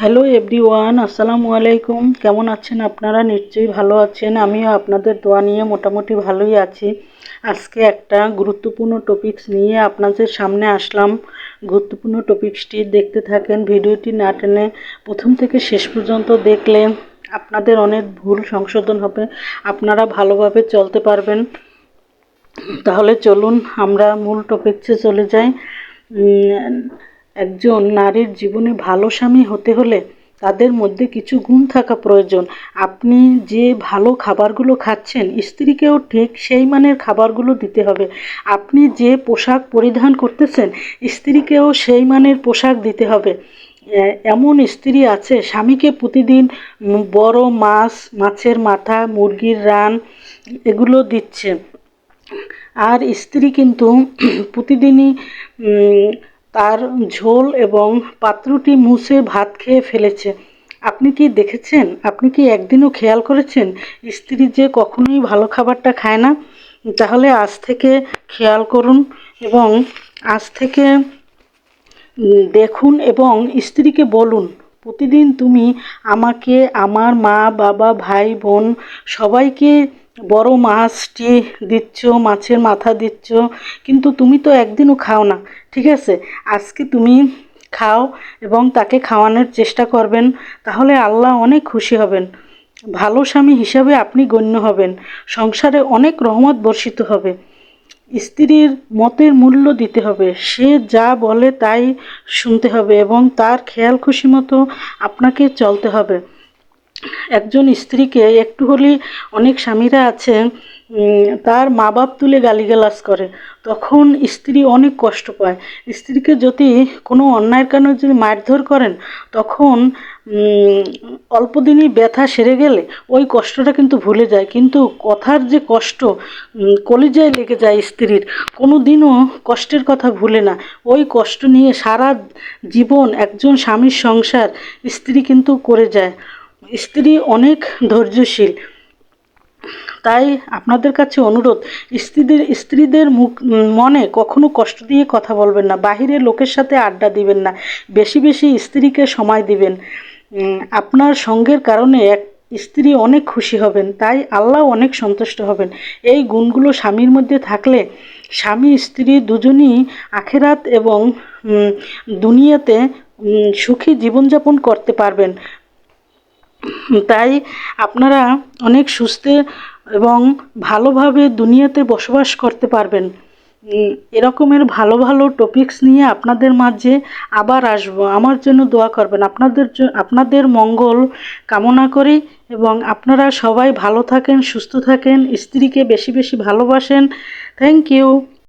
Hello every one আসসালামু আলাইকুম কেমন আছেন আপনারা? নিশ্চয়ই ভালো আছেন। আমিও আপনাদের দোয়া নিয়ে মোটামুটি ভালোই আছি। আজকে একটা গুরুত্বপূর্ণ টপিকস নিয়ে আপনাদের সামনে আসলাম। গুরুত্বপূর্ণ টপিকসটি দেখতে থাকেন, ভিডিওটি না টেনে প্রথম থেকে শেষ পর্যন্ত দেখলে আপনাদের অনেক ভুল সংশোধন হবে। আপনারা ভালোভাবে চলতে পারবেন। তাহলে চলুন, আমরা মূল টপিকসে চলে যাই। একজন নারীর জীবনে ভালো স্বামী হতে হলে তাদের মধ্যে কিছু গুণ থাকা প্রয়োজন। আপনি যে ভালো খাবারগুলো খাচ্ছেন, স্ত্রীকেও ঠিক সেই মানের খাবারগুলো দিতে হবে। আপনি যে পোশাক পরিধান করতেছেন, স্ত্রীকেও সেই মানের পোশাক দিতে হবে। এমন স্ত্রী আছে, স্বামীকে প্রতিদিন বড় মাছ, মাছের মাথা, মুরগির রান এগুলো দিচ্ছে। আর স্ত্রী কিন্তু প্রতিদিনই তার ঝোল এবং পাত্রটি মুছে ভাত খেয়ে ফেলেছে। আপনি কি দেখেছেন? আপনি কি একদিনও খেয়াল করেছেন স্ত্রী যে কখনোই ভালো খাবারটা খায় না? তাহলে আজ থেকে খেয়াল করুন এবং আজ থেকে দেখুন এবং স্ত্রীকে বলুন, প্রতিদিন তুমি আমাকে, আমার মা, বাবা, ভাই, বোন সবাইকে বড় মাছটি দিচ্ছ, মাছের মাথা দিচ্ছ, কিন্তু তুমি তো একদিনও খাও না, ঠিক আছে? আজকে তুমি খাও এবং তাকে খাওয়ানোর চেষ্টা করবেন, তাহলে আল্লাহ অনেক খুশি হবেন। ভালো স্বামী হিসাবে আপনি গণ্য হবেন, সংসারে অনেক রহমত বর্ষিত হবে। স্ত্রীর মতের মূল্য দিতে হবে, সে যা বলে তাই শুনতে হবে এবং তার খেয়াল খুশি মতো আপনাকে চলতে হবে। একজন স্ত্রীকে একটু হলেই অনেক স্বামীরা আছে তার মা বাপ তুলে গালিগালাজ করে। তখন স্ত্রী অনেক কষ্ট পায়। স্ত্রীকে যদি কোনো অন্যায়ের কারণে যদি মারধর করেন, তখন অল্প দিনই ব্যথা সেরে গেলে ওই কষ্টটা কিন্তু ভুলে যায়। কিন্তু কথার যে কষ্ট কলিজায় লেগে যায় স্ত্রীর কোনো দিনও কষ্টের কথা ভুলে না। ওই কষ্ট নিয়ে সারা জীবন একজন স্বামীর সংসার স্ত্রী কিন্তু করে যায়। স্ত্রী অনেক ধৈর্যশীল। তাই আপনাদের কাছে অনুরোধ, স্ত্রীদের স্ত্রীদের মুখ, মনে কখনো কষ্ট দিয়ে কথা বলবেন না। বাহিরের লোকের সাথে আড্ডা দিবেন না। বেশি বেশি স্ত্রীকে সময় দিবেন। আপনার সঙ্গের কারণে এক স্ত্রী অনেক খুশি হবেন, তাই আল্লাহ অনেক সন্তুষ্ট হবেন। এই গুণগুলো স্বামীর মধ্যে থাকলে স্বামী, স্ত্রী দুজনই আখেরাত এবং দুনিয়াতে সুখী জীবনযাপন করতে পারবেন। তাই আপনারা অনেক সুস্থে এবং ভালোভাবে দুনিয়াতে বসবাস করতে পারবেন। এরকমের ভালো ভালো টপিকস নিয়ে আপনাদের মাঝে আবার আসব। আমার জন্য দোয়া করবেন। আপনাদের আপনাদের মঙ্গল কামনা করি এবং আপনারা সবাই ভালো থাকেন, সুস্থ থাকেন, স্ত্রীকে বেশি বেশি ভালোবাসেন। Thank you